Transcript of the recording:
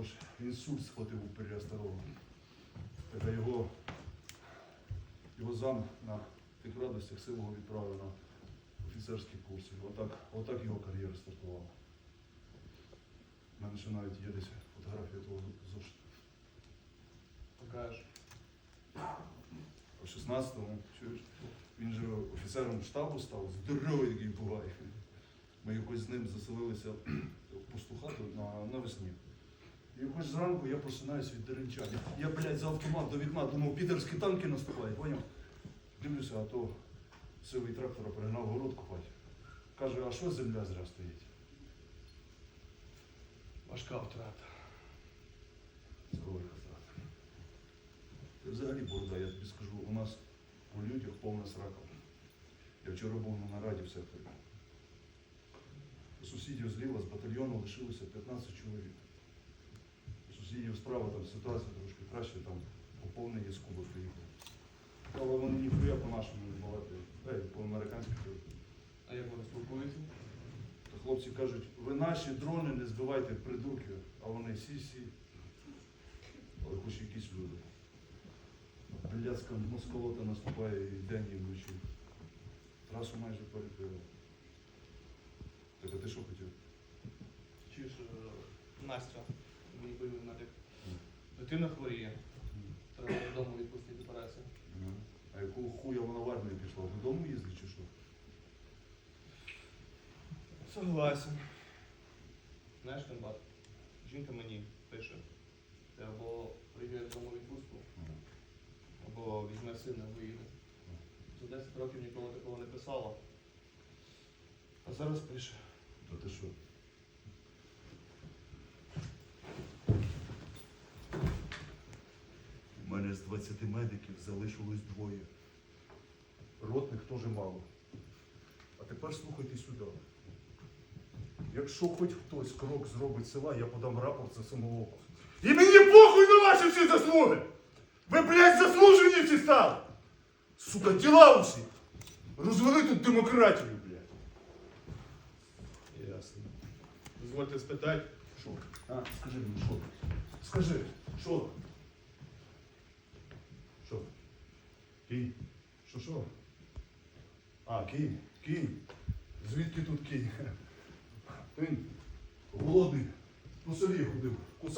його ж інсульт схватив у переосторогу. Так його, його зам на тих радостях силого відправив на офіцерські курси. Отак, отак його кар'єра стартувала. У мене ще навіть є десь фотографія того зошита. Покажеш. В 16-му, чуєш, він же офіцером штабу став, здоровий такий бугай. Ми якось з ним заселилися пусту на, навесні. І якось зранку я просинаюся від деренчання. Я, блядь, за автомат до вікна думав, підерські танки наступають, поняв? Дивлюся, а то сивий трактора перегнав город копати. Каже, а що земля зря стоїть? Важка втрата. Це велика втрата. Ти взагалі борода, я тобі скажу, у нас у людях повна срака. Я вчора був на нараді в секторі. Сусідів зліва з батальйону лишилося 15 чоловік. Сусідів справа там ситуація трошки краще, там поповнення з Куби приїхали. Але вони ніхуя по-нашому не балакають, Ей, по-американськи. А як вони спілкуються? То хлопці кажуть, ви наші дрони не збивайте придурки, а вони сі-сі. Але хоч якісь люди. Блядська москолота наступає і день, і вночі. Трасу майже перекрили. Так а ти що хотів? Чи ж е, Настя, бойовий медик. Дитина хворіє. Треба додому відпустити операцію. А якого хуя вона в армію пішла? Додому їздить чи що? Согласен. Знаєш, Комбат, жінка мені пише, ти або приїде додому відпустку, або візьме сина і виїде. За 10 років ніколи такого не писала. А зараз пише. Та ти що? У з 20 медиків залишилось двоє. Ротних теж мало. А тепер слухайте сюди. Якщо хоч хтось крок зробить села, я подам рапорт за самоволку. І мені похуй на ваші всі заслуги! Ви, блядь, заслужені всі стали! Сука, діла усі! Розвели тут демократію, блядь. Ясно. Дозвольте спитати. Що? А, скажи мені, що? Скажи? Що? Кінь? Що що? А, кінь, кінь. Звідки тут кінь? Він голодний. По селі ходив.